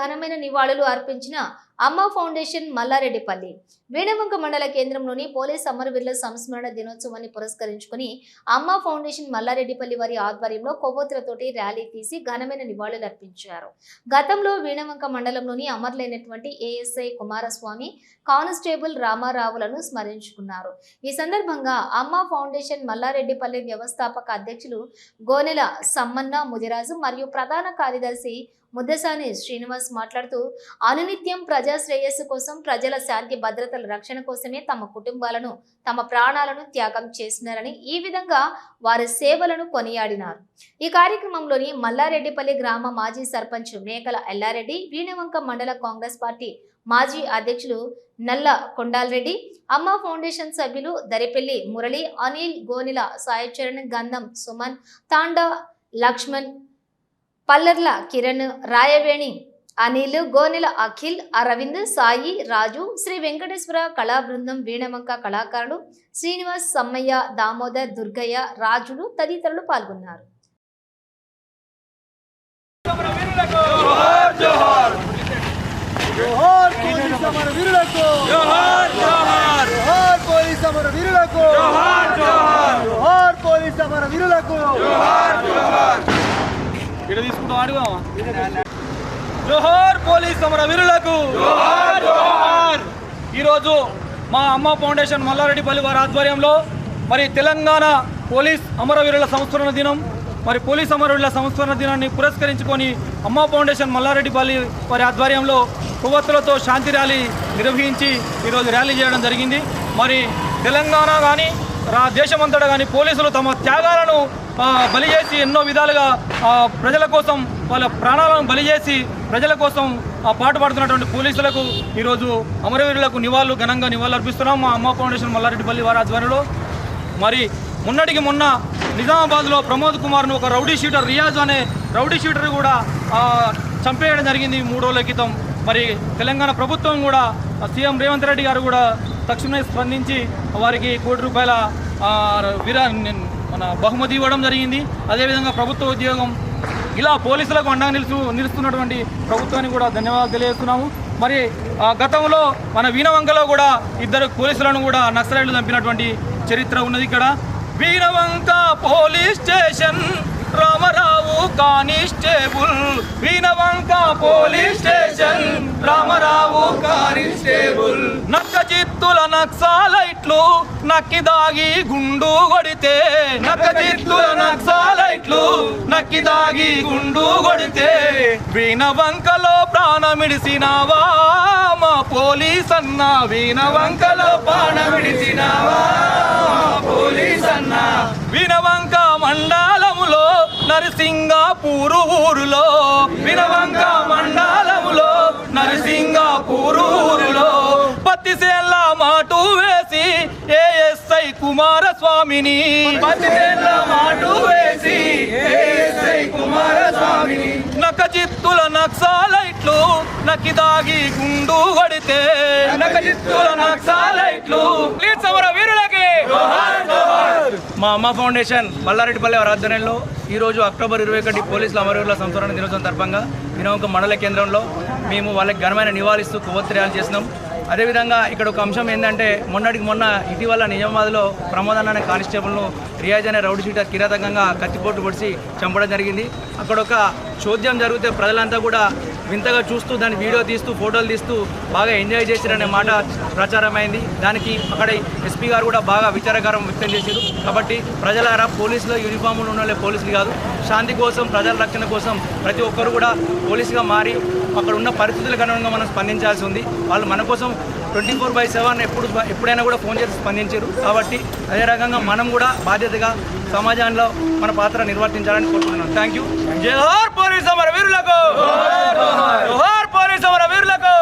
ఘనమైన నివాళులు అర్పించిన అమ్మ ఫౌండేషన్ మల్లారెడ్డిపల్లి. వీణవంక మండల కేంద్రంలోని పోలీస్ అమరవీరుల సంస్మరణ దినోత్సవాన్ని పురస్కరించుకుని అమ్మ ఫౌండేషన్ మల్లారెడ్డిపల్లి వారి ఆధ్వర్యంలో కొవ్వొత్తులతోటి ర్యాలీ తీసి ఘనమైన నివాళులు అర్పించారు. గతంలో వీణవంక మండలంలోని అమరులైనటువంటి ఏఎస్ఐ కుమారస్వామి కానిస్టేబుల్ రామారావులను స్మరించుకున్నారు. ఈ సందర్భంగా అమ్మ ఫౌండేషన్ మల్లారెడ్డిపల్లి వ్యవస్థాపక అధ్యక్షులు గోనెల సమ్మన్న ముదిరాజు మరియు ప్రధాన కార్యదర్శి ముద్దసాని శ్రీనివాస్ మాట్లాడుతూ అనునిత్యం ప్రజా శ్రేయస్సు కోసం ప్రజల శాంతి భద్రతల రక్షణ కోసమే తమ కుటుంబాలను తమ ప్రాణాలను త్యాగం చేసినారని ఈ విధంగా వారి సేవలను కొనియాడినారు. ఈ కార్యక్రమంలోని మల్లారెడ్డిపల్లి గ్రామ మాజీ సర్పంచ్ మేకల ఎల్లారెడ్డి వీణవంక మండల కాంగ్రెస్ పార్టీ మాజీ అధ్యక్షులు నల్ల కొండాలరెడ్డి అమ్మ ఫౌండేషన్ సభ్యులు దరిపెల్లి మురళి అనిల్ గోనిల సాయచరణ్ గంధం సుమన్ తాండా లక్ష్మణ్ పల్లర్ల కిరణ్ రాయవేణి అనిల్ గోనెల అఖిల్ అరవింద్ సాయి రాజు శ్రీ వెంకటేశ్వర కళా బృందం వీణవంక కళాకారులు శ్రీనివాస్ సమ్మయ్య దామోదర్ దుర్గయ్య రాజులు తదితరులు పాల్గొన్నారు. తీసుకుంటాం జోహార్ పోలీస్ సమర వీరులకు. ఈరోజు మా అమ్మ ఫౌండేషన్ మల్లారెడ్డిపల్లి వారి ఆధ్వర్యంలో మరి తెలంగాణ పోలీస్ అమరవీరుల సంస్మరణ దినం మరి పోలీస్ అమరవీరుల సంస్మరణ దినాన్ని పురస్కరించుకొని అమ్మ ఫౌండేషన్ మల్లారెడ్డిపల్లి వారి ఆధ్వర్యంలో కొవ్వొత్తులతో శాంతి ర్యాలీ నిర్వహించి ఈరోజు ర్యాలీ చేయడం జరిగింది. మరి తెలంగాణ కానీ రా దేశమంతటా కానీ పోలీసులు తమ త్యాగాలను బలి చేసి ఎన్నో విధాలుగా ప్రజల కోసం వాళ్ళ ప్రాణాలను బలి చేసి ప్రజల కోసం ఆ, పాటుపడుతున్నటువంటి పోలీసులకు ఈరోజు అమరవీరులకు నివాళులు ఘనంగా నివాళులు అర్పిస్తున్నాం మా అమ్మ ఫౌండేషన్ మల్లారెడ్డిపల్లి వారి ఆధ్వర్యంలో మరి మొన్నటికి మొన్న నిజామాబాద్లో ప్రమోద్ కుమార్ను ఒక రౌడీ షీటర్ రియాజ్ అనే రౌడీ షీటర్ కూడా చంపేయడం జరిగింది మూడు రోజుల క్రితం. మరి తెలంగాణ ప్రభుత్వం కూడా సీఎం రేవంత్ రెడ్డి గారు కూడా తక్షణమే స్పందించి వారికి కోటి రూపాయల విరా మన బహుమతి ఇవ్వడం జరిగింది. అదేవిధంగా ప్రభుత్వ ఉద్యోగం ఇలా పోలీసులకు అండగా నిలుచు నిలుస్తున్నటువంటి ప్రభుత్వానికి కూడా ధన్యవాదాలు తెలియజేస్తున్నాము. మరి ఆ, గతంలో మన వీణవంకలో కూడా ఇద్దరు పోలీసులను కూడా నక్సలైట్లు చంపినటువంటి చరిత్ర ఉన్నది ఇక్కడ. Veenavanka police station Ramarao constable. Veenavanka police station Ramarao constable. నక్సాలైట్లు నక్కి దాగి గుండు కొడితే నక్క చిత్తుల నక్సాలైట్లు నక్కి దాగి గుండు కొడితే వీణవంకలో ప్రాణమిడిసినావా? మా పోలీస్ అన్న వీణవంకలో ప్రాణమిడిసినావా? పోలీస్ అన్న వినవంక మండలములో నరసింగపూరు ఊరులో వినవంక మండలములో పత్తిసేళ్ళ మాటు వేసి కుమారస్వామిని. నక చిత్తుల నక్సాలైట్లు నక్కి దాగి గుండు కొడితే నక చిత్తుల నక్సాలైట్లు. ప్లీజ్ సమర వీరులకి. మా అమ్మ ఫౌండేషన్ మల్లారెడ్డిపల్లి వారి ఆధ్వర్యంలో ఈరోజు అక్టోబర్ ఇరవై ఒకటి పోలీసుల అమరవీరుల సంస్మరణ దినోత్సవం సందర్భంగా వినోక మండల కేంద్రంలో మేము వాళ్ళకి ఘనమైన నివాళిస్తూ కొవ్వొత్తిరాలు చేసినాం. అదేవిధంగా ఇక్కడ ఒక అంశం ఏంటంటే మొన్నటికి మొన్న ఇటీవల నిజామాబాద్లో ప్రమోదన్ అనే కానిస్టేబుల్ను రియాజ్ అనే రౌడ్ షీటర్ కిరాతకంగా కత్తిపోటు పొడిచి చంపడం జరిగింది. అక్కడ ఒక చోద్యం జరిగితే ప్రజలంతా కూడా వింతగా చూస్తూ దాని వీడియో తీస్తూ ఫోటోలు తీస్తూ బాగా ఎంజాయ్ చేశారనే మాట ప్రచారమైంది. దానికి అక్కడ ఎస్పీ గారు కూడా బాగా విచారకరం వ్యక్తం చేశారు. కాబట్టి ప్రజలారా పోలీసులో యూనిఫామ్లు ఉన్న పోలీసులు కాదు. శాంతి కోసం ప్రజల రక్షణ కోసం ప్రతి ఒక్కరు కూడా పోలీసుగా మారి అక్కడ ఉన్న పరిస్థితులకు అనుగుణంగా మనం స్పందించాల్సి ఉంది. వాళ్ళు మన కోసం ట్వంటీ ఫోర్ బై సెవెన్ ఎప్పుడు ఎప్పుడైనా కూడా ఫోన్ చేసి స్పందించారు. కాబట్టి అదే రకంగా మనం కూడా బాధ్యతగా సమాజంలో మన పాత్ర నిర్వర్తించాలని కోరుకుంటున్నాం థ్యాంక్ యూ జోహార్ పోలీస్ అమర వీరులకు! జోహార్ పోలీస్ అమర వీరులకు!